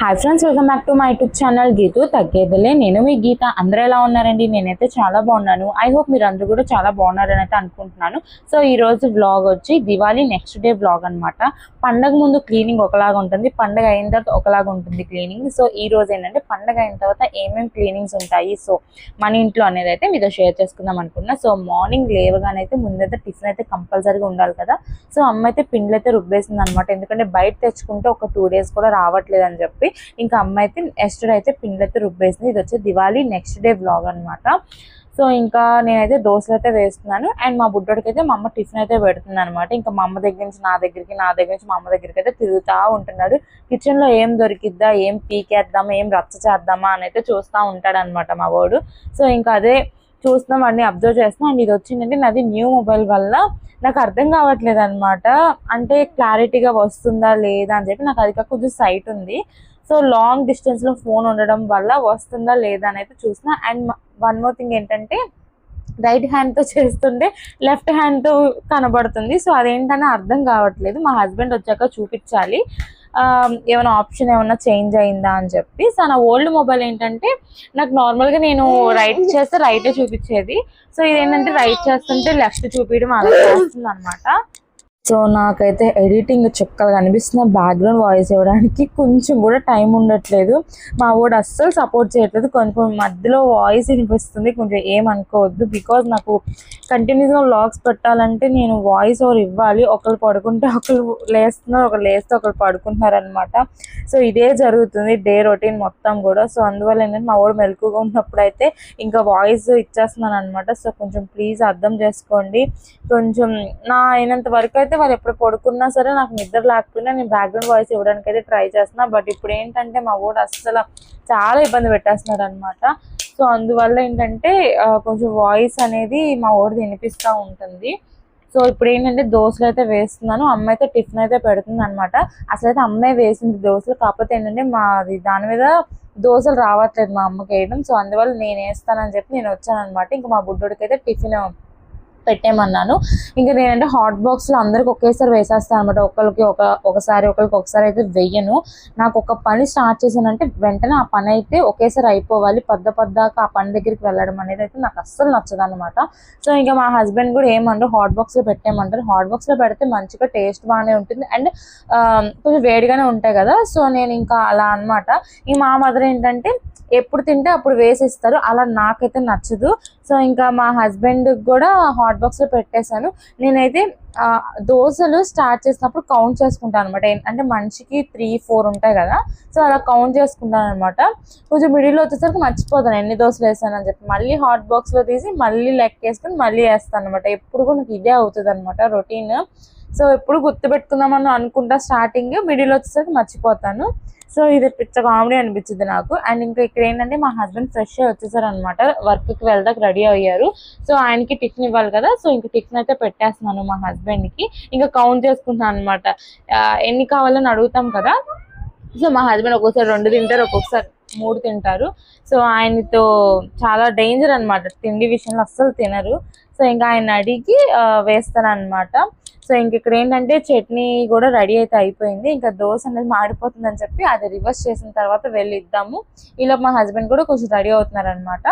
Hi friends welcome back to my YouTube channel Geethu తగ్గేదిలే. నేను మీ గీత. అందరూ ఎలా ఉన్నారండి? నేనైతే చాలా బాగున్నాను. ఐ హోప్ మీరు అందరూ కూడా చాలా బాగున్నారని అయితే అనుకుంటున్నాను. సో ఈ రోజు వ్లాగ్ వచ్చి దివాళీ నెక్స్ట్ డే వ్లాగ్ అనమాట పండగ ముందు క్లీనింగ్ ఒకలాగా ఉంటుంది. పండగ అయిన తర్వాత ఒకలాగా ఉంటుంది క్లీనింగ్ సో ఈ రోజు ఏంటంటే పండగ అయిన తర్వాత ఏమేమి క్లీనింగ్స్ ఉంటాయి? సో మన ఇంట్లో అనేది అయితే మీతో షేర్ చేసుకుందాం అనుకున్నా సో మార్నింగ్ లేవగానైతే ముందైతే టిఫిన్ అయితే కంపల్సరీగా ఉండాలి కదా. సో అమ్మ అయితే పిండ్లు అయితే రుబ్బేసింది అనమాట ఎందుకంటే బయట తెచ్చుకుంటే ఒక టూ డేస్ కూడా రావట్లేదు అని చెప్పి ఇంకా అమ్మ అయితే ఎస్టర్ అయితే పిండి అయితే రుబ్బేసింది. ఇది వచ్చి దివాళీ నెక్స్ట్ డే బ్లాగ్ అన్నమాట. సో ఇంకా నేనైతే దోశలు అయితే వేస్తున్నాను. అండ్ మా బుడ్డోడికి అయితే మా అమ్మ టిఫిన్ అయితే పెడుతుంది అనమాట ఇంకా మా అమ్మ దగ్గర నుంచి నా దగ్గరికి నా దగ్గర నుంచి మా అమ్మ దగ్గరికి అయితే తిరుగుతూ ఉంటున్నాడు. కిచెన్లో ఏం దొరికిద్దా ఏం పీకేద్దామా ఏం రచ్చ చేద్దామా అని అయితే చూస్తూ ఉంటాడు అనమాట మా వాడు. సో ఇంకా అదే చూస్తున్నాం అన్ని అబ్జర్వ్ చేస్తున్నాం. అండ్ ఇది వచ్చిందంటే నాది న్యూ మొబైల్ వల్ల నాకు అర్థం కావట్లేదు అనమాట అంటే క్లారిటీగా వస్తుందా లేదా అని చెప్పి నాకు అది కాక కొంచెం సైట్ ఉంది. సో లాంగ్ డిస్టెన్స్లో ఫోన్ ఉండడం వల్ల వస్తుందా లేదా అని అయితే చూసిన. అండ్ వన్ మోర్ థింగ్ ఏంటంటే రైట్ హ్యాండ్తో చేస్తుంటే లెఫ్ట్ హ్యాండ్తో కనబడుతుంది. సో అదేంటని అర్థం కావట్లేదు. మా హస్బెండ్ వచ్చాక చూపించాలి. ఏమైనా ఆప్షన్ ఏమైనా చేంజ్ అయిందా అని చెప్పి. సో నా ఓల్డ్ మొబైల్ ఏంటంటే నాకు నార్మల్గా నేను రైట్ చేస్తే రైటే చూపించేది. సో ఇదేంటంటే రైట్ చేస్తుంటే లెఫ్ట్ చూపించడం అలా చేస్తుంది అనమాట సో నాకైతే ఎడిటింగ్ చుక్కలు కనిపిస్తున్న బ్యాక్గ్రౌండ్ వాయిస్ ఇవ్వడానికి కొంచెం కూడా టైం ఉండట్లేదు. మా వాడు అస్సలు సపోర్ట్ చేయట్లేదు. కొంచెం మధ్యలో వాయిస్ వినిపిస్తుంది. కొంచెం ఏమనుకోవద్దు బికాజ్ నాకు కంటిన్యూస్గా వ్లాగ్స్ పెట్టాలంటే నేను వాయిస్ ఓవర్ ఇవ్వాలి. ఒకరు పడుకుంటే ఒకరు లేస్తున్నారు ఒకరు లేస్తే ఒకరు పడుకుంటున్నారు అనమాట సో ఇదే జరుగుతుంది డే రొటీన్ మొత్తం కూడా. సో అందువల్ల ఏంటంటే మా వాడు మెలకుగా ఉన్నప్పుడు అయితే ఇంకా వాయిస్ ఇచ్చేస్తున్నాను అనమాట సో కొంచెం ప్లీజ్ అర్థం చేసుకోండి. కొంచెం నా అయినంత వరకు అయితే వాళ్ళు ఎప్పుడు పడుకున్నా సరే నాకు నిద్ర లేకపోయినా నేను బ్యాక్గ్రౌండ్ వాయిస్ ఇవ్వడానికి అయితే ట్రై చేస్తున్నా. బట్ ఇప్పుడు ఏంటంటే మా వాడు అస్సలు చాలా ఇబ్బంది పెట్టేస్తున్నారు అనమాట సో అందువల్ల ఏంటంటే కొంచెం వాయిస్ అనేది మా వాడిది వినిపిస్తూ ఉంటుంది. సో ఇప్పుడు ఏంటంటే దోశలు అయితే వేస్తున్నాను. అమ్మ అయితే టిఫిన్ అయితే పెడుతుంది అనమాట అసలు అయితే అమ్మే వేసింది దోశలు. కాకపోతే ఏంటంటే మాది దాని మీద దోశలు రావట్లేదు మా అమ్మకి వేయడం. సో అందువల్ల నేను వేస్తానని చెప్పి నేను వచ్చాను అనమాట ఇంకా మా బుడ్డోడికి అయితే టిఫిన్ పెట్టేమన్నాను ఇంకా నేనంటే హాట్ బాక్స్లో అందరికి ఒకేసారి వేసేస్తాను అనమాట ఒకరికి ఒక ఒకసారి ఒకరికి ఒకసారి అయితే వెయ్యను నాకు ఒక పని స్టార్ట్ చేశానంటే వెంటనే ఆ పని అయితే ఒకేసారి అయిపోవాలి. పద్ద పద్దాక ఆ పని దగ్గరికి వెళ్ళడం అనేది అయితే నాకు అస్సలు నచ్చదు అనమాట సో ఇంకా మా హస్బెండ్ కూడా ఏమంటారు హాట్ బాక్స్లో పెట్టేయమంటారు. హాట్ బాక్స్లో పెడితే మంచిగా టేస్ట్ బాగానే ఉంటుంది. అండ్ కొంచెం వేడిగానే ఉంటాయి కదా. సో నేను ఇంకా అలా అన్నమాట. ఈ మా మదర్ ఏంటంటే ఎప్పుడు తింటే అప్పుడు వేసిస్తారు. అలా నాకైతే నచ్చదు. సో ఇంకా మా హస్బెండ్ కూడా హాట్ బాక్స్లో పెట్టేశాను. నేనైతే దోశలు స్టార్ట్ చేసినప్పుడు కౌంట్ చేసుకుంటాను అనమాట అంటే మనిషికి త్రీ ఫోర్ ఉంటాయి కదా. సో అలా కౌంట్ చేసుకుంటాను అనమాట కొంచెం మిడిల్లో వచ్చేసరికి మర్చిపోతాను ఎన్ని దోశలు వేసాను అని చెప్పి. మళ్ళీ హాట్ బాక్స్లో తీసి మళ్ళీ లెక్కేసుకుని మళ్ళీ వేస్తాను అనమాట ఎప్పుడు కూడా నాకు ఇదే అవుతుంది అనమాట రొటీన్ సో ఎప్పుడు గుర్తు పెట్టుకుందామని అనుకుంటా స్టార్టింగ్ మిడిల్ వచ్చేసరికి మర్చిపోతాను. సో ఇది పిచ్చ కామెడీ అనిపించింది నాకు. అండ్ ఇంకా ఇక్కడ ఏంటంటే మా హస్బెండ్ ఫ్రెష్ వచ్చేసారు అనమాట వర్క్కి వెళ్ళడానికి రెడీ అయ్యారు. సో ఆయనకి టిఫిన్ ఇవ్వాలి కదా సో ఇంకా టిఫిన్ అయితే పెట్టేస్తున్నాను మా హస్బెండ్కి. ఇంకా కౌంట్ చేసుకుంటున్నాను అనమాట ఎన్ని కావాలని అడుగుతాం కదా. సో మా హస్బెండ్ ఒక్కొక్కసారి రెండు తింటారు ఒక్కొక్కసారి మూడు తింటారు. సో ఆయనతో చాలా డేంజర్ అన్నమాట. తిండి విషయంలో అస్సలు తినరు. సో ఇంకా ఆయన అడిగి వేస్తాను అనమాట సో ఇంక ఇక్కడ ఏంటంటే చట్నీ కూడా రెడీ అయితే అయిపోయింది. ఇంకా దోశ అనేది మాడిపోతుందని చెప్పి అది రివర్స్ చేసిన తర్వాత వెళ్ళి ఇద్దాము. ఇలా మా హస్బెండ్ కూడా కొంచెం రెడీ అవుతున్నారు అనమాట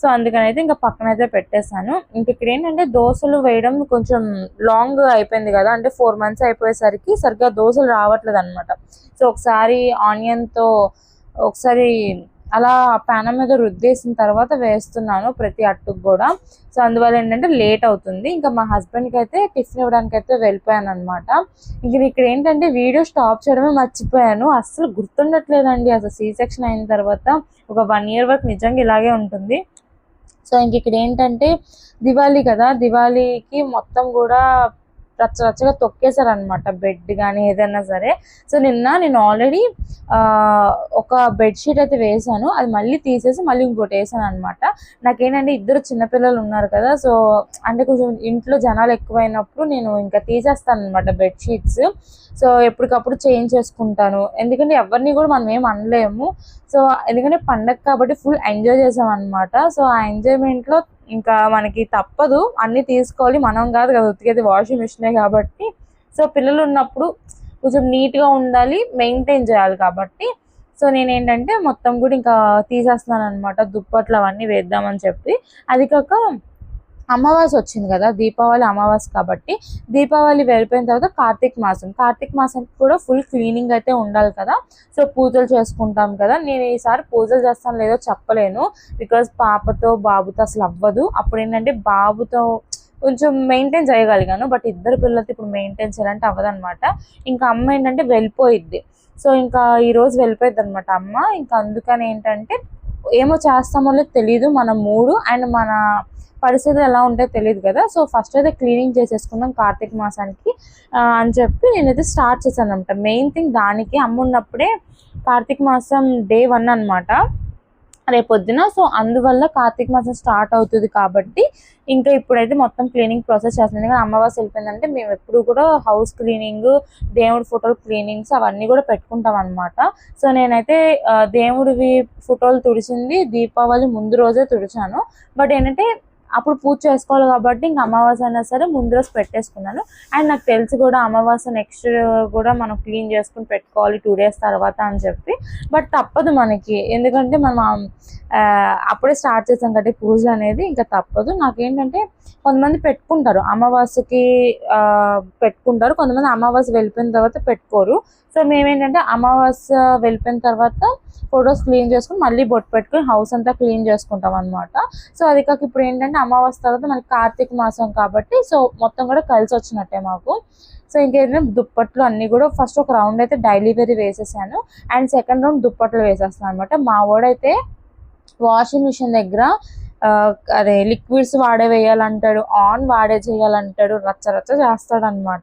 సో అందుకని అయితే ఇంకా పక్కన అయితే పెట్టేశాను. ఇంక ఇక్కడ ఏంటంటే దోశలు వేయడం కొంచెం లాంగ్ అయిపోయింది కదా. అంటే ఫోర్ మంత్స్ అయిపోయేసరికి సరిగ్గా దోశలు రావట్లేదు అనమాట సో ఒకసారి ఆనియన్తో ఒకసారి అలా పానం మీద రుద్దేసిన తర్వాత వేస్తున్నాను ప్రతి అట్టుకు కూడా. సో అందువల్ల ఏంటంటే లేట్ అవుతుంది. ఇంకా మా హస్బెండ్కి అయితే టిఫిన్ ఇవ్వడానికి అయితే వెళ్ళిపోయాను అనమాట ఇంక ఇక్కడ ఏంటంటే వీడియో స్టాప్ చేయడమే మర్చిపోయాను. అస్సలు గుర్తుండట్లేదండి. అసలు సీ సెక్షన్ అయిన తర్వాత ఒక వన్ ఇయర్ వరకు నిజంగా ఇలాగే ఉంటుంది. సో ఇంక ఇక్కడ ఏంటంటే దివాళీ కదా. దివాళీకి మొత్తం కూడా రచ్చ రచ్చగా తొక్కేశారనమాట బెడ్ కానీ ఏదైనా సరే. సో నిన్న నేను ఆల్రెడీ ఒక బెడ్షీట్ అయితే వేసాను అది మళ్ళీ తీసేసి మళ్ళీ ఇంకోటి వేసాను అనమాట నాకేంటంటే ఇద్దరు చిన్నపిల్లలు ఉన్నారు కదా. సో అంటే కొంచెం ఇంట్లో జనాలు ఎక్కువైనప్పుడు నేను ఇంకా తీసేస్తాను అనమాట బెడ్షీట్స్ సో ఎప్పటికప్పుడు చేంజ్ చేసుకుంటాను. ఎందుకంటే ఎవరిని కూడా మనం ఏం అనలేము. సో ఎందుకంటే పండగ కాబట్టి ఫుల్ ఎంజాయ్ చేసాం అనమాట సో ఆ ఎంజాయ్మెంట్లో ఇంకా మనకి తప్పదు. అన్నీ తీసుకోవాలి. మనం కాదు కదా ఉతికేది వాషింగ్ మిషనే కాబట్టి. సో పిల్లలు ఉన్నప్పుడు కొంచెం నీట్గా ఉండాలి మెయింటైన్ చేయాలి కాబట్టి. సో నేను ఏంటంటే మొత్తం కూడా ఇంకా తీసేస్తున్నాను అనమాట దుప్పట్లు అవన్నీ వేద్దామని చెప్పి. అది కాక అమావాస్య వచ్చింది కదా దీపావళి అమావాస్య కాబట్టి దీపావళి వెళ్ళిపోయిన తర్వాత కార్తీక మాసం. కార్తీక మాసానికి కూడా ఫుల్ క్లీనింగ్ అయితే ఉండాలి కదా. సో పూజలు చేసుకుంటాం కదా. నేను ఈసారి పూజలు చేస్తాను లేదో చెప్పలేను. బికాజ్ పాపతో బాబుతో అసలు అవ్వదు. అప్పుడు ఏంటంటే బాబుతో కొంచెం మెయింటైన్ చేయగలిగాను. బట్ ఇద్దరు పిల్లలతో ఇప్పుడు మెయింటైన్ చేయాలంటే అవ్వదనమాట ఇంకా అమ్మ ఏంటంటే వెళ్ళిపోయిద్ది. సో ఇంకా ఈరోజు వెళ్ళిపోయింది అనమాట అమ్మ. ఇంకా అందుకని ఏంటంటే ఏమో చేస్తామో లేదో తెలియదు మన మూడు అండ్ మన పరిస్థితులు ఎలా ఉంటాయో తెలియదు కదా. సో ఫస్ట్ అయితే క్లీనింగ్ చేసేసుకుందాం కార్తీక మాసానికి అని చెప్పి నేనైతే స్టార్ట్ చేశాను అనమాట మెయిన్ థింగ్ దానికి అమ్మ ఉన్నప్పుడే కార్తీక మాసం డే వన్ అనమాట రేపొద్దున సో అందువల్ల కార్తీక మాసం స్టార్ట్ అవుతుంది కాబట్టి ఇంకా ఇప్పుడైతే మొత్తం క్లీనింగ్ ప్రాసెస్ చేస్తుంది కానీ అమ్మవారు వెళ్ళిపోయిందంటే మేము ఎప్పుడు కూడా హౌస్ క్లీనింగ్ దేవుడి ఫోటోలు క్లీనింగ్స్ అవన్నీ కూడా పెట్టుకుంటాం అనమాట సో నేనైతే దేవుడివి ఫోటోలు తుడిచింది దీపావళి ముందు రోజే తుడిచాను. బట్ ఏంటంటే అప్పుడు పూజ చేసుకోవాలి కాబట్టి ఇంకా అమావాస్య అయినా సరే ముందు రోజు పెట్టేసుకున్నాను. అండ్ నాకు తెలిసి కూడా అమావాస్య నెక్స్ట్ కూడా మనం క్లీన్ చేసుకుని పెట్టుకోవాలి టూ డేస్ తర్వాత అని చెప్పి. బట్ తప్పదు మనకి. ఎందుకంటే మనం అప్పుడే స్టార్ట్ చేసాం కాబట్టి పూజ అనేది ఇంకా తప్పదు. నాకేంటంటే కొంతమంది పెట్టుకుంటారు. అమావాస్యకి పెట్టుకుంటారు. కొంతమంది అమావాస్య వెళ్ళిపోయిన తర్వాత పెట్టుకోరు. సో మేమేంటంటే అమావాస్య వెళ్ళిపోయిన తర్వాత ఫొటోస్ క్లీన్ చేసుకుని మళ్ళీ బొట్టు పెట్టుకుని హౌస్ అంతా క్లీన్ చేసుకుంటాం అనమాట సో అది కాక ఇప్పుడు ఏంటంటే అమావాస్య తర్వాత మనకి కార్తీక మాసం కాబట్టి సో మొత్తం కూడా కలిసి వచ్చినట్టే మాకు. సో ఇంకేదైనా దుప్పట్లు అన్ని కూడా ఫస్ట్ ఒక రౌండ్ అయితే డైలీ వేరీ వేసేసాను. అండ్ సెకండ్ రౌండ్ దుప్పట్లు వేసేస్తాను అనమాట మా వాడైతే వాషింగ్ మిషన్ దగ్గర అదే లిక్విడ్స్ వాడే వేయాలంటాడు ఆన్ వాడే చేయాలంటాడు రచ్చ రచ్చ చేస్తాడనమాట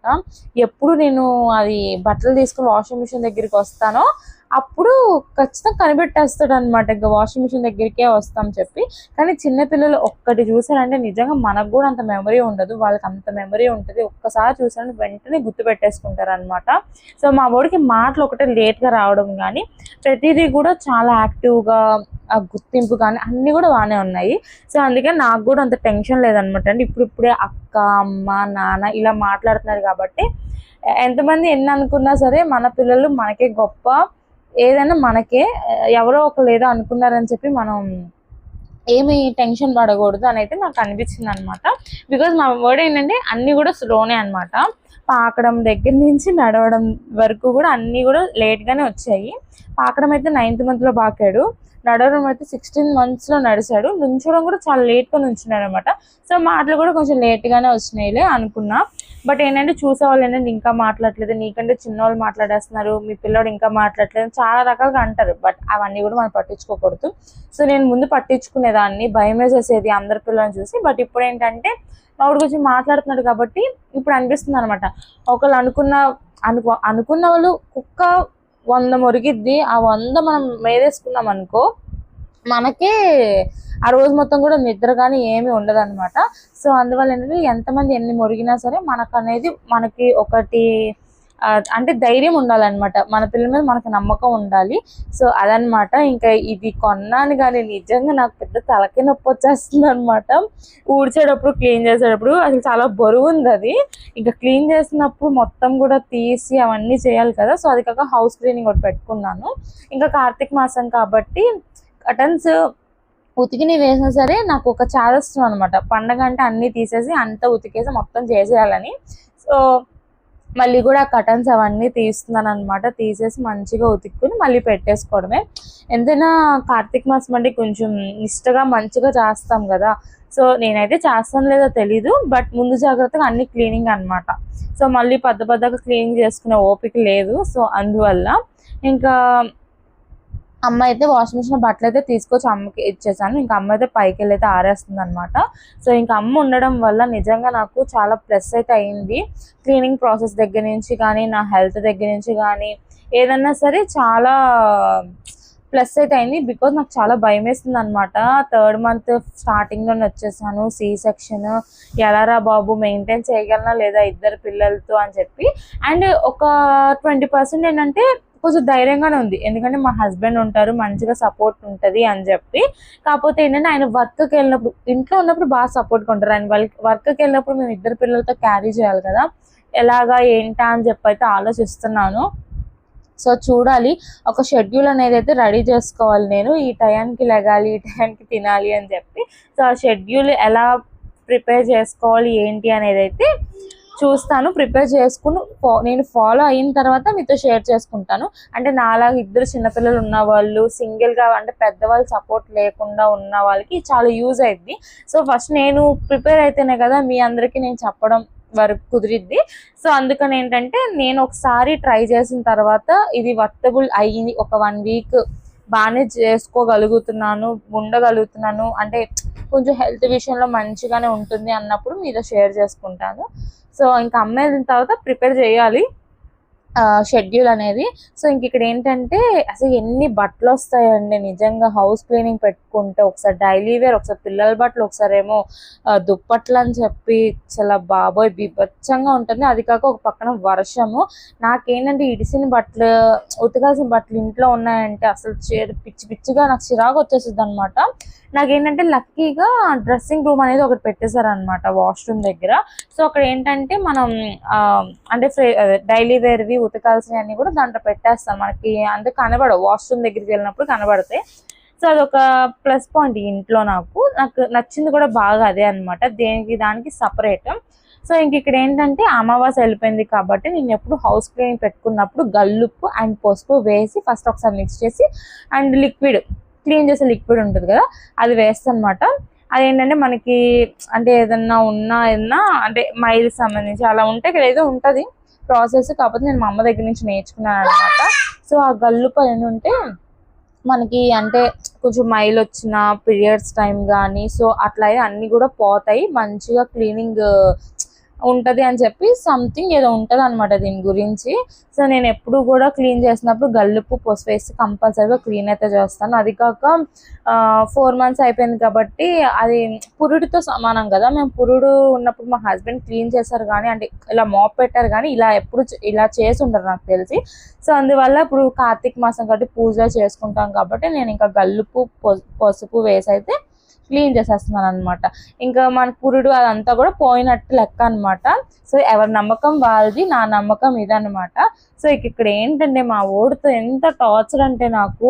ఎప్పుడు నేను అది బట్టలు తీసుకుని వాషింగ్ మిషన్ దగ్గరికి వస్తానో అప్పుడు ఖచ్చితంగా కనిపెట్టేస్తాడు అనమాట ఇంకా వాషింగ్ మిషన్ దగ్గరికే వస్తాం చెప్పి. కానీ చిన్నపిల్లలు ఒక్కటి చూసారంటే నిజంగా మనకు కూడా అంత మెమరీ ఉండదు. వాళ్ళకి అంత మెమరీ ఉంటుంది. ఒక్కసారి చూసారంటే వెంటనే గుర్తు పెట్టేసుకుంటారు అనమాట సో మా వాడికి మాటలు ఒకటే లేట్గా రావడం కానీ ప్రతిదీ కూడా చాలా యాక్టివ్గా ఆ గుర్తింపు కానీ అన్నీ కూడా బాగానే ఉన్నాయి. సో అందుకే నాకు కూడా అంత టెన్షన్ లేదనమాట అండి ఇప్పుడు ఇప్పుడే అక్క అమ్మ నాన్న ఇలా మాట్లాడుతున్నారు కాబట్టి ఎంతమంది ఎన్ని అనుకున్నా సరే మన పిల్లలు మనకే గొప్ప ఏదైనా మనకే ఎవరో ఒకరు ఏదో అనుకున్నారని చెప్పి మనం ఏమి టెన్షన్ పడకూడదు అని అయితే నాకు అనిపించింది అనమాట బికాజ్ మా వర్డ్ ఏంటంటే అన్నీ కూడా స్లోనే అనమాట పాకడం దగ్గర నుంచి నడవడం వరకు కూడా అన్నీ కూడా లేట్గానే వచ్చాయి. పాకడం అయితే నైన్త్ మంత్లో పాకాడు. నడవడం అయితే సిక్స్టీన్ మంత్స్లో నడిచాడు. నుంచడం కూడా చాలా లేట్గా నుంచున్నాడు అనమాట సో మాటలు కూడా కొంచెం లేట్గానే వచ్చినాయిలే అనుకున్నా. బట్ ఏంటంటే చూసేవాళ్ళు ఏంటంటే ఇంకా మాట్లాడలేదు నీకంటే చిన్నవాళ్ళు మాట్లాడేస్తున్నారు. మీ పిల్లోడు ఇంకా మాట్లాడలేదు చాలా రకాలుగా అంటారు. బట్ అవన్నీ కూడా మనం పట్టించుకోకూడదు. సో నేను ముందు పట్టించుకునేదాన్ని. భయం వేసేసేది అందరి పిల్లల్ని చూసి. బట్ ఇప్పుడు ఏంటంటే మావిడ గురించి మాట్లాడుతున్నాడు కాబట్టి ఇప్పుడు అనిపిస్తుంది అనమాట ఒకళ్ళు అనుకున్న అనుకో అనుకున్న వాళ్ళు కుక్క వంద మురిగిద్ది. ఆ వంద మనం మేదేసుకున్నాం అనుకో మనకే ఆ రోజు మొత్తం కూడా నిద్ర కానీ ఏమీ ఉండదు అనమాట సో అందువల్ల ఏంటంటే ఎంతమంది ఎన్ని మురిగినా సరే మనకు అనేది మనకి ఒకటి అంటే ధైర్యం ఉండాలన్నమాట. మన పిల్లల మీద మనకు నమ్మకం ఉండాలి. సో అదనమాట ఇంకా ఇది కొన్నాను కానీ నిజంగా నాకు పెద్ద తలకి నొప్పి వచ్చేస్తుంది అనమాట ఊడ్చేటప్పుడు క్లీన్ చేసేటప్పుడు అసలు చాలా బరువు ఉంది అది ఇంకా క్లీన్ చేసినప్పుడు మొత్తం కూడా తీసి అవన్నీ చేయాలి కదా. సో అది కాక హౌస్ క్లీనింగ్ ఒకటి పెట్టుకున్నాను. ఇంకా కార్తీక మాసం కాబట్టి కటన్స్ ఉతికిని వేసినా సరే నాకు ఒక చాదస్తం అనమాట పండగ అంటే అన్నీ తీసేసి అంతా ఉతికేసి మొత్తం చేసేయాలని. సో మళ్ళీ కూడా కటన్స్ అవన్నీ తీస్తున్నాను అనమాట తీసేసి మంచిగా ఉతుక్కుని మళ్ళీ పెట్టేసుకోవడమే. ఎంతైనా కార్తీక మాసం అంటే కొంచెం ఇష్టగా మంచిగా చేస్తాం కదా. సో నేనైతే చేస్తాను లేదో తెలీదు. బట్ ముందు జాగ్రత్తగా అన్ని క్లీనింగ్ అన్నమాట. సో మళ్ళీ పెద్ద పెద్దగా క్లీనింగ్ చేసుకునే ఓపిక లేదు. సో అందువల్ల ఇంకా అమ్మ అయితే వాషింగ్ మిషన్ బట్టలు అయితే తీసుకొచ్చి అమ్మకి ఇచ్చేసాను. ఇంకా అమ్మ అయితే పైకి వెళ్ళి అయితే ఆరేస్తుంది అనమాట సో ఇంకా అమ్మ ఉండడం వల్ల నిజంగా నాకు చాలా ప్లస్ అయితే అయింది. క్లీనింగ్ ప్రాసెస్ దగ్గర నుంచి కానీ నా హెల్త్ దగ్గర నుంచి కానీ ఏదన్నా సరే చాలా ప్లస్ అయితే అయింది. బికాజ్ నాకు చాలా భయం వేస్తుంది అనమాట థర్డ్ మంత్ స్టార్టింగ్లోనే వచ్చేసాను. సి సెక్షన్ ఎలారా బాబు మెయింటైన్ చేయగలనా లేదా ఇద్దరు పిల్లలతో అని చెప్పి. అండ్ ఒక ట్వంటీ పర్సెంట్ ఏంటంటే కొంచెం ధైర్యంగానే ఉంది. ఎందుకంటే మా హస్బెండ్ ఉంటారు మంచిగా సపోర్ట్ ఉంటుంది అని చెప్పి. కాకపోతే ఏంటంటే ఆయన వర్క్కి వెళ్ళినప్పుడు ఇంట్లో ఉన్నప్పుడు బాగా సపోర్ట్గా ఉంటారు. ఆయన వర్క్కి వెళ్ళినప్పుడు మేము ఇద్దరు పిల్లలతో క్యారీ చేయాలి కదా. ఎలాగా ఏంటా అని చెప్పి అయితే ఆలోచిస్తున్నాను. సో చూడాలి. ఒక షెడ్యూల్ అనేది అయితే రెడీ చేసుకోవాలి నేను. ఈ టయానికి లెగాలి ఈ టయానికి తినాలి అని చెప్పి. సో ఆ షెడ్యూల్ ఎలా ప్రిపేర్ చేసుకోవాలి ఏంటి అనేది అయితే చూస్తాను ప్రిపేర్ చేసుకుని నేను ఫాలో అయిన తర్వాత మీతో షేర్ చేసుకుంటాను. అంటే నాలాగా ఇద్దరు చిన్నపిల్లలు ఉన్న వాళ్ళు సింగిల్గా అంటే పెద్దవాళ్ళు సపోర్ట్ లేకుండా ఉన్న వాళ్ళకి చాలా యూజ్ అయింది సో ఫస్ట్ నేను ప్రిపేర్ అయితేనే కదా మీ అందరికీ నేను చెప్పడం వరకు కుదిరిద్ది. సో అందుకని ఏంటంటే నేను ఒకసారి ట్రై చేసిన తర్వాత ఇది వర్తబుల్ అయ్యింది ఒక వన్ వీక్ బాగానే చేసుకోగలుగుతున్నాను ఉండగలుగుతున్నాను. అంటే కొంచెం హెల్త్ విషయంలో మంచిగానే ఉంటుంది అన్నప్పుడు మీతో షేర్ చేసుకుంటాను. సో ఇంకా అమ్మాయిన తర్వాత ప్రిపేర్ చేయాలి షెడ్యూల్ అనేది. సో ఇంక ఇక్కడ ఏంటంటే అసలు ఎన్ని బట్టలు వస్తాయండి నిజంగా హౌస్ క్లీనింగ్ కొనుక్కుంటే ఒకసారి డైలీ వేర్ ఒకసారి పిల్లల బట్టలు ఒకసారి ఏమో దుప్పట్లు అని చెప్పి చాలా బాబోయ్ బీభత్సంగా ఉంటుంది. అది కాక ఒక పక్కన వర్షము. నాకేంటంటే ఇడిసిన బట్టలు ఉతకాల్సిన బట్టలు ఇంట్లో ఉన్నాయంటే అసలు చే- పిచ్చి పిచ్చిగా నాకు చిరాకు వచ్చేస్తుంది అనమాట నాకేంటంటే లక్కీగా డ్రెస్సింగ్ రూమ్ అనేది ఒకటి పెట్టేశారనమాట వాష్రూమ్ దగ్గర. సో అక్కడ ఏంటంటే మనం అంటే అంటే డైలీ వేర్వి ఉతకాల్సినవి కూడా దాంట్లో పెట్టేస్తాం. మనకి అంటే కనబడవు. వాష్రూమ్ దగ్గరికి వెళ్ళినప్పుడు కనబడతాయి. సో అదొక ప్లస్ పాయింట్ ఇంట్లో నాకు. నాకు నచ్చింది కూడా బాగా అదే అన్నమాట. దేనికి దానికి సపరేట్. సో ఇంక ఇక్కడ ఏంటంటే అమావాస్య వెళ్ళిపోయింది కాబట్టి నేను ఎప్పుడు హౌస్ క్లీనింగ్ పెట్టుకున్నప్పుడు గల్లుప్పు అండ్ పసుపు వేసి ఫస్ట్ ఒకసారి మిక్స్ చేసి అండ్ లిక్విడ్ క్లీన్ చేసే లిక్విడ్ ఉంటుంది కదా అది వేస్తాను అనమాట అదేంటంటే మనకి అంటే ఏదన్నా ఉన్నా ఏదన్నా అంటే మైల్ సంబంధించి అలా ఉంటే ఇక్కడ ఏదో ఉంటుంది. ప్రాసెస్ కాకపోతే నేను మా అమ్మ దగ్గర నుంచి నేర్చుకున్నాను అనమాట సో ఆ గల్లుపు అని ఉంటే మనకి అంటే కొంచెం మైల్ వచ్చిన పీరియడ్స్ టైం కానీ సో అట్లా అయితే అన్ని కూడా పోతాయి. మంచిగా క్లీనింగ్ ఉంటుంది అని చెప్పి సంథింగ్ ఏదో ఉంటుంది అనమాట దీని గురించి. సో నేను ఎప్పుడు కూడా క్లీన్ చేసినప్పుడు గల్లుప్పు పసుపు వేసి కంపల్సరీగా క్లీన్ అయితే చేస్తాను. అది కాక ఫోర్ మంత్స్ అయిపోయింది కాబట్టి అది పురుడితో సమానం కదా. మేము పురుడు ఉన్నప్పుడు మా హస్బెండ్ క్లీన్ చేశారు కానీ అంటే ఇలా మాప్ పెట్టారు కానీ ఇలా ఎప్పుడు ఇలా చేసి ఉండరు నాకు తెలిసి. సో అందువల్ల ఇప్పుడు కార్తీక మాసం కాబట్టి పూజ చేసుకుంటాం కాబట్టి నేను ఇంకా గల్లుపు పసుపు వేసి అయితే క్లీన్ చేసేస్తున్నాను అనమాట ఇంకా మన పురుడు అదంతా కూడా పోయినట్టు లెక్క అన్నమాట. సో ఎవరి నమ్మకం వాళ్ళది నా నమ్మకం ఇదనమాట సో ఇక్కడ ఏంటంటే మా ఓడితో ఎంత టార్చర్ అంటే నాకు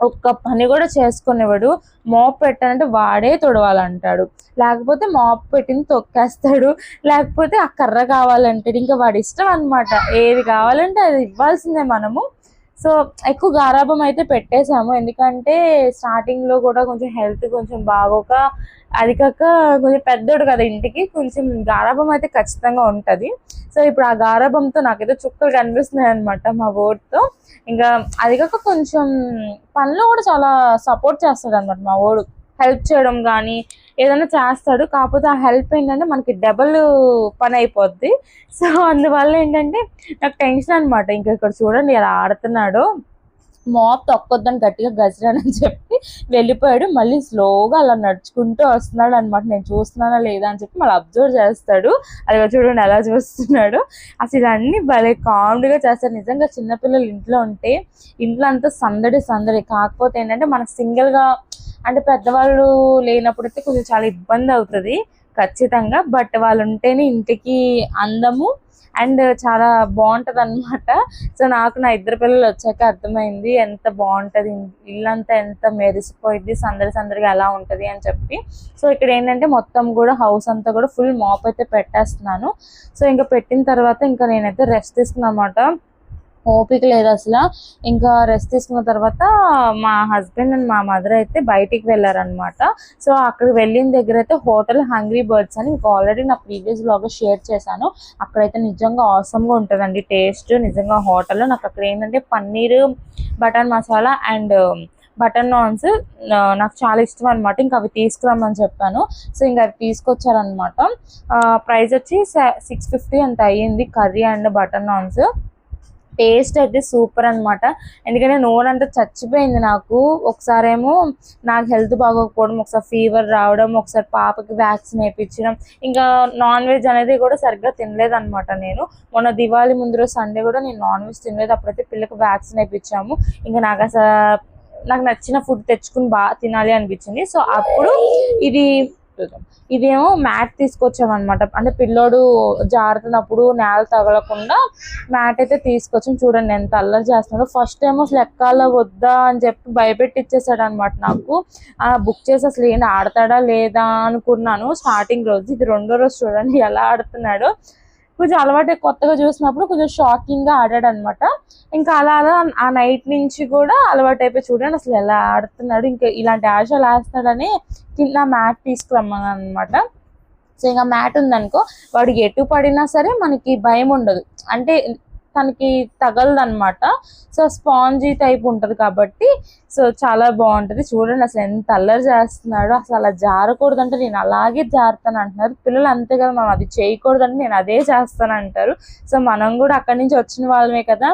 ఒక్క పని కూడా చేసుకునేవాడు. మోపు పెట్టానంటే వాడే తొడవాలంటాడు. లేకపోతే మాప్ పెట్టింది తొక్కేస్తాడు. లేకపోతే ఆ కర్ర కావాలంటాడు. ఇంకా వాడి ఇష్టం అన్నమాట. ఏది కావాలంటే అది ఇవ్వాల్సిందే మనము. సో ఎక్కువ గారాభం అయితే పెట్టేశాము. ఎందుకంటే స్టార్టింగ్లో కూడా కొంచెం హెల్త్ కొంచెం బాగోక అది కాక కొంచెం పెద్దోడు కదా ఇంటికి కొంచెం గారాభం అయితే ఖచ్చితంగా ఉంటది. సో ఇప్పుడు ఆ గారాభంతో నాకైతే చుక్కలు కనిపిస్తున్నాయి అనమాట మా ఓడితో. ఇంకా అది కాక కొంచెం పనిలో కూడా చాలా సపోర్ట్ చేస్తాడు అనమాట మా ఓడు. హెల్ప్ చేయడం కానీ ఏదైనా చేస్తాడు. కాకపోతే ఆ హెల్ప్ ఏంటంటే మనకి డబల్ పని అయిపోద్ది. సో అందువల్ల ఏంటంటే నాకు టెన్షన్ అనమాట ఇంకా ఇక్కడ చూడండి ఇలా ఆడుతున్నాడు. మాప్ తొక్కొద్దని గట్టిగా గజరానని చెప్పి వెళ్ళిపోయాడు. మళ్ళీ స్లోగా అలా నడుచుకుంటూ వస్తున్నాడు అనమాట నేను చూస్తున్నానా లేదా అని చెప్పి మళ్ళీ అబ్జర్వ్ చేస్తాడు. అది చూడండి ఎలా చూస్తున్నాడు. అసలు ఇవన్నీ భలే కామెడీగా చేస్తారు నిజంగా చిన్నపిల్లలు ఇంట్లో ఉంటే ఇంట్లో అంతా సందడి సందడి. కాకపోతే ఏంటంటే మనకు సింగిల్గా అంటే పెద్దవాళ్ళు లేనప్పుడు అయితే కొంచెం చాలా ఇబ్బంది అవుతుంది ఖచ్చితంగా. బట్ వాళ్ళు ఉంటేనే ఇంటికి అందము. అండ్ చాలా బాగుంటుంది అనమాట సో నాకు నా ఇద్దరు పిల్లలు వచ్చాక అర్థమైంది ఎంత బాగుంటుంది ఇల్లంతా ఎంత మెరిసిపోయింది సందడి సందడిగా ఎలా ఉంటుంది అని చెప్పి. సో ఇక్కడ ఏంటంటే మొత్తం కూడా హౌస్ అంతా కూడా ఫుల్ మాప్ అయితే పెట్టేస్తున్నాను. సో ఇంకా పెట్టిన తర్వాత ఇంకా నేనైతే రెస్ట్ తీసుకున్నా అనమాట ఓపిక లేదు అసలు. ఇంకా రెస్ట్ తీసుకున్న తర్వాత మా హస్బెండ్ అండ్ మా మదర్ అయితే బయటికి వెళ్ళారనమాట సో అక్కడికి వెళ్ళిన దగ్గర అయితే హోటల్ హంగ్రీ బర్డ్స్ అని ఇంకా ఆల్రెడీ నా ప్రీవియస్ బ్లాగ్ షేర్ చేశాను. అక్కడైతే నిజంగా ఆసమ్గా ఉంటుందండి టేస్ట్ నిజంగా హోటల్ నాకు అక్కడ ఏంటంటే paneer butter masala and um, butter naans నాకు చాలా ఇష్టం అనమాట ఇంకా అవి తీసుకురమ్మని చెప్పాను. సో ఇంకా అవి తీసుకొచ్చారనమాట ప్రైస్ వచ్చి సిక్స్ ఫిఫ్టీ అంత అయ్యింది curry and butter naans taste అయితే సూపర్ అన్నమాట. ఎందుకంటే నూనె అంతా చచ్చిపోయింది నాకు. ఒకసారి ఏమో నాకు హెల్త్ బాగోకపోవడం ఒకసారి ఫీవర్ రావడం ఒకసారి పాపకి వ్యాక్సిన్ వేయించడం ఇంకా నాన్ వెజ్ అనేది కూడా సరిగ్గా తినలేదనమాట నేను. మొన్న దివాళీ ముందు రోజు సండే కూడా నేను నాన్ వెజ్ తినలేదు. అప్పుడైతే పిల్లకి వ్యాక్సిన్ వేయించాము ఇంకా నాకు అసలు నాకు నచ్చిన ఫుడ్ తెచ్చుకుని బాగా తినాలి అనిపించింది. సో అప్పుడు ఇది చూద్దాం ఇదేమో మ్యాట్ తీసుకొచ్చాం అనమాట అంటే పిల్లోడు జారుతున్నప్పుడు నేల తగలకుండా మ్యాట్ అయితే తీసుకొచ్చాం. చూడండి ఎంత అల్లరి చేస్తున్నాడో. ఫస్ట్ టైం అసలు ఎక్కాల వద్దా అని చెప్పి భయపెట్టి ఇచ్చేసాడు అనమాట నాకు. ఆ బుక్ చేసి అసలు ఏంటి ఆడతాడా లేదా అనుకున్నాను. స్టార్టింగ్ రోజు. ఇది రెండో రోజు చూడండి ఎలా ఆడుతున్నాడో. కొంచెం అలవాటు కొత్తగా చూసినప్పుడు కొంచెం షాకింగ్గా ఆడాడు అనమాట ఇంకా అలా అలా ఆ నైట్ నుంచి కూడా అలవాటు అయిపోయి చూడండి అసలు ఎలా ఆడుతున్నాడు ఇంకా ఇలాంటి ఆశలు ఆడుతున్నాడని కింద మ్యాట్ తీసుకురమ్మను అనమాట సో ఇంకా మ్యాట్ ఉందనుకో వాడు ఎటు పడినా సరే మనకి భయం ఉండదు. అంటే తనకి తగలదు అనమాట సో స్పాంజీ టైప్ ఉంటుంది కాబట్టి సో చాలా బాగుంటుంది. చూడండి అసలు ఎంత అల్లరి చేస్తున్నాడో అసలు అలా జారకూడదు అంటే నేను అలాగే జారుతాను అంటున్నారు. పిల్లలు అంతే కదా మనం అది చేయకూడదంటే నేను అదే చేస్తాను అంటారు. సో మనం కూడా అక్కడి నుంచి వచ్చిన వాళ్ళమే కదా.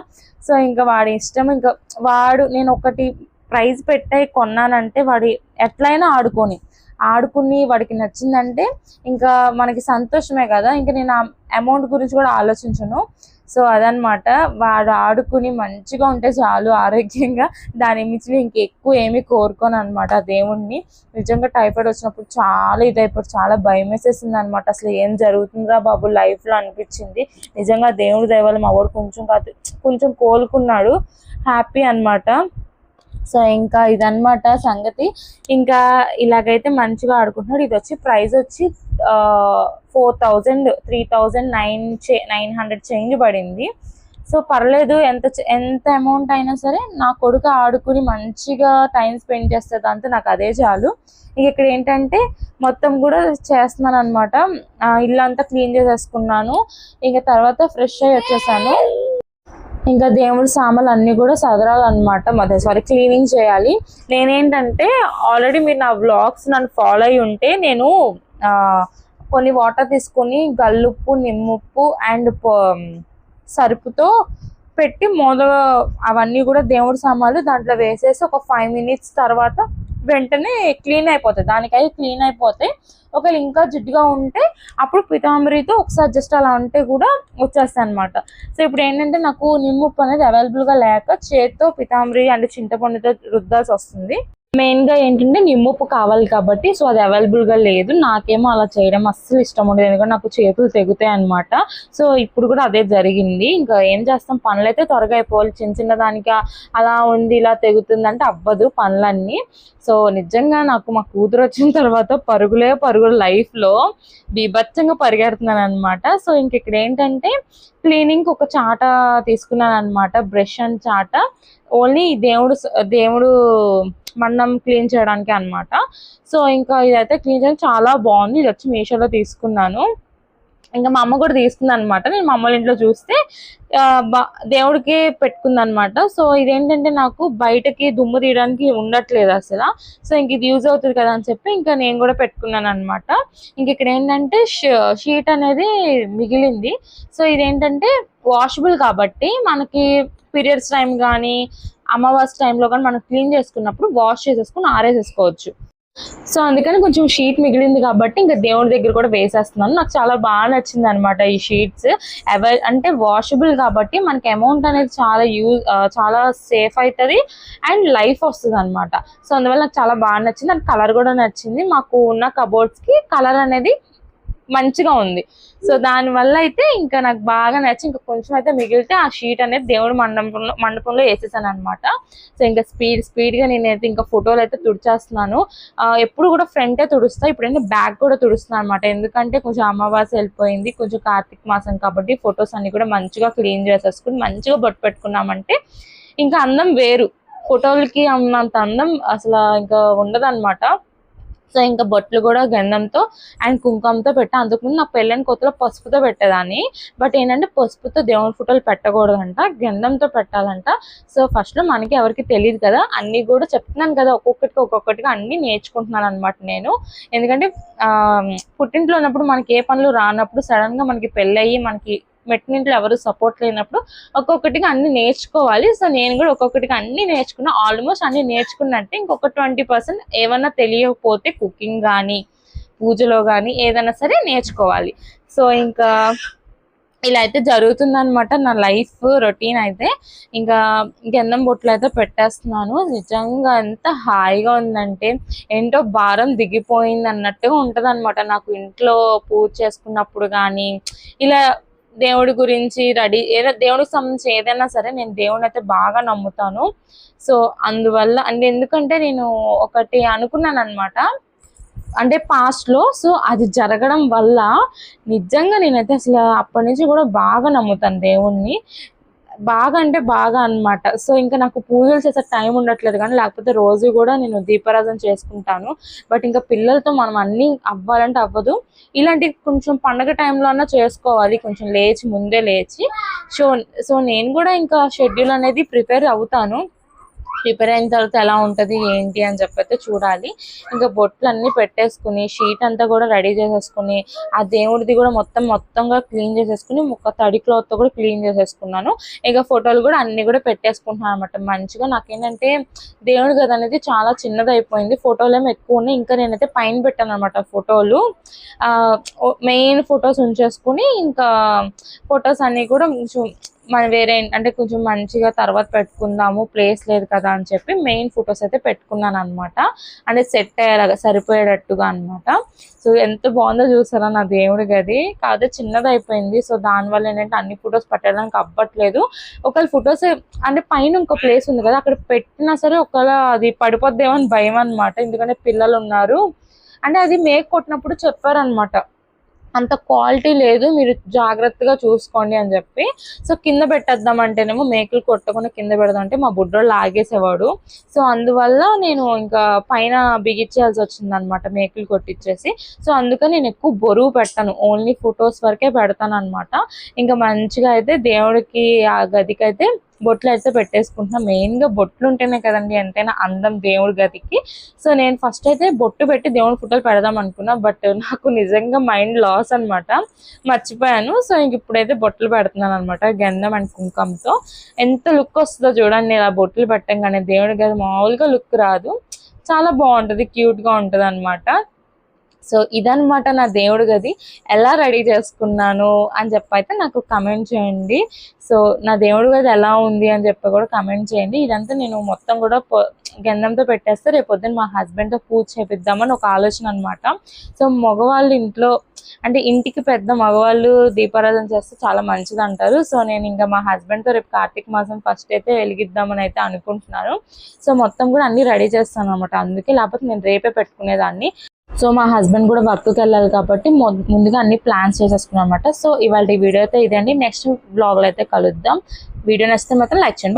సో ఇంకా వాడి ఇష్టం ఇంకా వాడు నేను ఒకటి ప్రైజ్ పెట్టే కొన్నానంటే వాడు ఎట్లయినా ఆడుకొని ఆడుకుని వాడికి నచ్చిందంటే ఇంకా మనకి సంతోషమే కదా. ఇంకా నేను ఆ అమౌంట్ గురించి కూడా ఆలోచించను. సో అదనమాట వాడు ఆడుకుని మంచిగా ఉంటే చాలు ఆరోగ్యంగా. దాని మించి ఇంకెక్కువ ఏమి కోరుకోను అనమాట దేవుణ్ణి. నిజంగా టైఫాయిడ్ వచ్చినప్పుడు చాలా ఇదైపోయి చాలా భయం వేసేసింది అనమాట అసలు ఏం జరుగుతుందా బాబు లైఫ్లో అనిపించింది. నిజంగా దేవుడి దయవల్ల మా వాడు కొంచెం కాదు కొంచెం కోలుకున్నాడు. హ్యాపీ అన్నమాట. సో ఇంకా ఇదనమాట సంగతి. ఇంకా ఇలాగైతే మంచిగా ఆడుకుంటున్నాడు ఇది వచ్చి ప్రైస్ వచ్చి four thousand three thousand nine చే నైన్ హండ్రెడ్ చేంజ్ పడింది. సో పర్లేదు ఎంత ఎంత అమౌంట్ అయినా సరే నా కొడుకు ఆడుకుని మంచిగా టైం స్పెండ్ చేస్తుంది అంతే నాకు అదే చాలు. ఇక ఇక్కడ ఏంటంటే మొత్తం కూడా చేస్తున్నాను అనమాట ఇల్లు అంతా క్లీన్ చేసేసుకున్నాను. ఇంకా తర్వాత ఫ్రెష్ అయ్యి వచ్చేసాను. ఇంకా దేవుడి సామాన్లు అన్ని కూడా సదరాలు అనమాట సారీ క్లీనింగ్ చేయాలి. నేనేంటంటే ఆల్రెడీ మీరు నా వ్లాగ్స్ నన్ను ఫాలో అయి ఉంటే నేను కొన్ని వాటర్ తీసుకొని గల్లుప్పు నిమ్ముప్పు అండ్ సరుపుతో పెట్టి మొదలు అవన్నీ కూడా దేవుడి సామాన్లు దాంట్లో వేసేసి ఒక ఫైవ్ మినిట్స్ తర్వాత వెంటనే క్లీన్ అయిపోతాయి. దానికై క్లీన్ అయిపోతే ఒకవేళ ఇంకా జిడ్డుగా ఉంటే అప్పుడు పితాంబరితో ఒకసారి జస్ట్ అలా ఉంటే కూడా వచ్చేస్తాయి అనమాట సో ఇప్పుడు ఏంటంటే నాకు నిమ్ముప్పు అనేది అవైలబుల్గా లేక చేత్తో పితాంబరి అంటే చింతపండుతో రుద్దాల్సి వస్తుంది. మెయిన్గా ఏంటంటే నిమ్మప్పు కావాలి కాబట్టి సో అది అవైలబుల్గా లేదు. నాకేమో అలా చేయడం అస్సలు ఇష్టం ఉండదు. ఎందుకంటే నాకు చేతులు తెగుతాయి అనమాట సో ఇప్పుడు కూడా అదే జరిగింది. ఇంకా ఏం చేస్తాం? పనులు అయితే త్వరగా అయిపోవాలి. చిన్న చిన్న దానికి అలా ఉంది ఇలా తెగుతుంది అంటే అవ్వదు పనులన్నీ. సో నిజంగా నాకు మా కూతురు వచ్చిన తర్వాత పరుగులే పరుగులు లైఫ్లో బీభత్సంగా పరిగెడుతున్నాను అనమాట సో ఇంక ఇక్కడ ఏంటంటే క్లీనింగ్ ఒక చాట తీసుకున్నాను అనమాట బ్రష్ అండ్ చాట. ఓన్లీ దేవుడు దేవుడు మండం క్లీన్ చేయడానికి అన్నమాట. సో ఇంకా ఇదైతే క్లీన్ చేయడం చాలా బాగుంది. ఇది వచ్చి మీషోలో తీసుకున్నాను. ఇంకా మా అమ్మ కూడా తీసుకుంది అనమాట నేను మా అమ్మ వాళ్ళ ఇంట్లో చూస్తే బా- దేవుడికి పెట్టుకుంది అనమాట సో ఇదేంటంటే నాకు బయటకి దుమ్ము తీయడానికి ఉండట్లేదు అసలు. సో ఇంక ఇది యూజ్ అవుతుంది కదా అని చెప్పి ఇంకా నేను కూడా పెట్టుకున్నాను అనమాట ఇంక ఇక్కడ ఏంటంటే షీట్ అనేది మిగిలింది. సో ఇదేంటంటే వాషబుల్ కాబట్టి మనకి పీరియడ్స్ టైం కానీ అమావాస్య టైంలో కానీ మనం క్లీన్ చేసుకున్నప్పుడు వాష్ చేసేసుకుని ఆరేసేసుకోవచ్చు. సో అందుకని కొంచెం షీట్ మిగిలింది కాబట్టి ఇంకా దేవుడి దగ్గర కూడా వేసేస్తున్నాను. నాకు చాలా బాగా నచ్చింది అనమాట ఈ షీట్స్ అవై అంటే వాషబుల్ కాబట్టి మనకి అమౌంట్ అనేది చాలా యూజ్ చాలా సేఫ్ అవుతుంది అండ్ లైఫ్ వస్తుంది అనమాట సో అందువల్ల నాకు చాలా బాగా నచ్చింది. అండ్ కలర్ కూడా నచ్చింది. మాకు ఉన్న కబోర్డ్స్కి కలర్ అనేది మంచిగా ఉంది. సో దాని వల్ల అయితే ఇంకా నాకు బాగా నచ్చి ఇంకా కొంచెం అయితే మిగిలితే ఆ షీట్ అనేది దేవుడు మండపంలో మండపంలో వేసేసాను అనమాట సో ఇంకా స్పీడ్ స్పీడ్గా నేనైతే ఇంకా ఫోటోలు అయితే తుడిచేస్తున్నాను. ఎప్పుడు కూడా ఫ్రంటే తుడుస్తా ఇప్పుడైతే బ్యాక్ కూడా తుడుస్తున్నాను అనమాట ఎందుకంటే కొంచెం అమావాస్య వెళ్ళిపోయింది కొంచెం కార్తీక మాసం కాబట్టి ఫొటోస్ అన్ని కూడా మంచిగా క్లీన్ చేసేసుకుని మంచిగా బొట్టు పెట్టుకున్నామంటే ఇంకా అందం వేరు. ఫోటోలకి ఉన్నంత అందం అసలు ఇంకా ఉండదు సో ఇంకా బొట్లు కూడా గంధంతో అండ్ కుంకుమతో పెట్టా. అంతకుముందు నాకు పెళ్ళైన కొత్తలో పసుపుతో పెట్టేదాన్ని. బట్ ఏంటంటే పసుపుతో దేవుని ఫోటోలు పెట్టకూడదంట గంధంతో పెట్టాలంట. సో ఫస్ట్లో మనకి ఎవరికి తెలియదు కదా అన్ని కూడా చెప్తున్నాను కదా ఒక్కొక్కటికి ఒక్కొక్కటిగా అన్ని నేర్చుకుంటున్నాను అనమాట నేను. ఎందుకంటే పుట్టింట్లో ఉన్నప్పుడు మనకి ఏ పనులు రానప్పుడు సడన్గా మనకి పెళ్ళయి మనకి మెట్టినింట్లో ఎవరు సపోర్ట్ లేనప్పుడు ఒక్కొక్కటిగా అన్ని నేర్చుకోవాలి. సో నేను కూడా ఒక్కొక్కటిగా అన్ని నేర్చుకున్నా ఆల్మోస్ట్ అన్ని నేర్చుకున్నట్టే ఇంకొక ట్వంటీ పర్సెంట్ ఏమన్నా తెలియకపోతే కుకింగ్ కానీ పూజలో కానీ ఏదైనా సరే నేర్చుకోవాలి. సో ఇంకా ఇలా అయితే జరుగుతుంది అనమాట నా లైఫ్ రొటీన్ అయితే. ఇంకా గంధం బొట్లు అయితే పెట్టేస్తున్నాను. నిజంగా ఎంత హాయిగా ఉందంటే ఏంటో భారం దిగిపోయింది అన్నట్టుగా ఉంటుంది నాకు ఇంట్లో పూజ చేసుకున్నప్పుడు కానీ ఇలా దేవుడి గురించి రెడీ ఏదో దేవుడికి సంబంధించి ఏదైనా సరే నేను దేవుడిని అయితే బాగా నమ్ముతాను. సో అందువల్ల అంటే ఎందుకంటే నేను ఒకటి అనుకున్నాను అనమాట అంటే పాస్ట్లో సో అది జరగడం వల్ల నిజంగా నేనైతే అసలు అప్పటి నుంచి కూడా బాగా నమ్ముతాను దేవుణ్ణి. బాగా అంటే బాగా అన్నమాట. సో ఇంకా నాకు పూజలు చేసే టైం ఉండట్లేదు కానీ లేకపోతే రోజు కూడా నేను దీపారాధన చేసుకుంటాను. బట్ ఇంకా పిల్లలతో మనం అన్ని అవ్వాలంటే అవ్వదు. ఇలాంటి కొంచెం పండగ టైంలో అన్నా చేసుకోవాలి. కొంచెం లేచి ముందే లేచి. సో సో నేను కూడా ఇంకా షెడ్యూల్ అనేది ప్రిపేర్ అవుతాను. ప్రిపేర్ అయిన తర్వాత ఎలా ఉంటుంది ఏంటి అని చెప్పైతే చూడాలి. ఇంకా బొట్లు అన్ని పెట్టేసుకుని షీట్ అంతా కూడా రెడీ చేసేసుకుని ఆ దేవుడిది కూడా మొత్తం మొత్తంగా క్లీన్ చేసేసుకుని ఒక తడి క్లాత్తో కూడా క్లీన్ చేసేసుకున్నాను. ఇంకా ఫోటోలు కూడా అన్ని కూడా పెట్టేసుకుంటున్నాను అనమాట మంచిగా నాకేంటంటే దేవుడి గది అనేది చాలా చిన్నది అయిపోయింది ఫోటోలు ఏమి ఎక్కువ ఉన్నాయి. ఇంకా నేనైతే పైన పెట్టాను అనమాట ఫోటోలు. ఆ మెయిన్ ఫొటోస్ ఉంచేసుకుని ఇంకా ఫొటోస్ అన్ని కూడా కొంచెం మన వేరే అంటే కొంచెం మంచిగా తర్వాత పెట్టుకుందాము. ప్లేస్ లేదు కదా అని చెప్పి మెయిన్ ఫొటోస్ అయితే పెట్టుకున్నాను అనమాట అంటే సెట్ అయ్యేలాగా సరిపోయేటట్టుగా అన్నమాట. సో ఎంత బాగుందో చూసారా నా దేవుడి గది. కాదు చిన్నది అయిపోయింది. సో దానివల్ల ఏంటంటే అన్ని ఫొటోస్ పెట్టడానికి అవ్వట్లేదు. ఒకవేళ ఫొటోస్ అంటే పైన ఇంకో ప్లేస్ ఉంది కదా అక్కడ పెట్టినా సరే ఒకవేళ అది పడిపోద్దేమో అని భయం అనమాట ఎందుకంటే పిల్లలు ఉన్నారు. అంటే అది మేక్ కొట్టినప్పుడు చెప్పారనమాట అంత క్వాలిటీ లేదు మీరు జాగ్రత్తగా చూసుకోండి అని చెప్పి. సో కింద పెట్టేద్దాం అంటేనేమో మేకలు కొట్టకుండా కింద పెడదాం అంటే మా బుడ్డోళ్ళు లాగేసేవాడు. సో అందువల్ల నేను ఇంకా పైన బిగించాల్సి వచ్చింది అనమాట మేకలు కొట్టించేసి సో అందుకని నేను ఎక్కువ బరువు పెట్టాను ఓన్లీ ఫొటోస్ వరకే పెడతాను అనమాట ఇంకా మంచిగా అయితే దేవుడికి ఆ గదికి అయితే బొట్లు అయితే పెట్టేసుకుంటున్నా. మెయిన్గా బొట్లు ఉంటేనే కదండి ఎంతైనా అందం దేవుడి గదికి. సో నేను ఫస్ట్ అయితే బొట్టు పెట్టి దేవుడి ఫోటోలు పెడదాం అనుకున్నా. బట్ నాకు నిజంగా మైండ్ లాస్ అనమాట మర్చిపోయాను. సో ఇంక ఇప్పుడైతే బొట్లు పెడుతున్నాను అనమాట గంధం అండ్ కుంకంతో. ఎంత లుక్ వస్తుందో చూడండి. ఇలా బొట్లు పెట్టంగానే దేవుడి గది మామూలుగా లుక్ రాదు. చాలా బాగుంటది. క్యూట్గా ఉంటది అనమాట సో ఇదనమాట నా దేవుడు గది. ఎలా రెడీ చేసుకున్నాను అని చెప్పి అయితే నాకు కమెంట్ చేయండి. సో నా దేవుడు గది ఎలా ఉంది అని చెప్పి కూడా కమెంట్ చేయండి. ఇదంతా నేను మొత్తం కూడా గంధంతో పెట్టేస్తే రేపు పొద్దున్న మా హస్బెండ్తో పూజ చేపిద్దామని ఒక ఆలోచన అనమాట సో మగవాళ్ళు ఇంట్లో అంటే ఇంటికి పెద్ద మగవాళ్ళు దీపారాధన చేస్తే చాలా మంచిది అంటారు సో నేను ఇంకా మా హస్బెండ్తో రేపు కార్తీక మాసం ఫస్ట్ అయితే వెలిగిద్దామని అయితే అనుకుంటున్నాను. సో మొత్తం కూడా అన్ని రెడీ చేస్తాను అనమాట అందుకే లేకపోతే నేను రేపే పెట్టుకునేదాన్ని. సో మా హస్బెండ్ కూడా వర్క్కి వెళ్ళాలి కాబట్టి ముందుగా అన్ని ప్లాన్స్ చేసేసుకున్నాం అనమాట సో ఇవాళ వీడియో అయితే ఇదండి. నెక్స్ట్ బ్లాగ్లో అయితే కలుద్దాం. వీడియో నచ్చితే మాత్రం లైక్ చేయండి.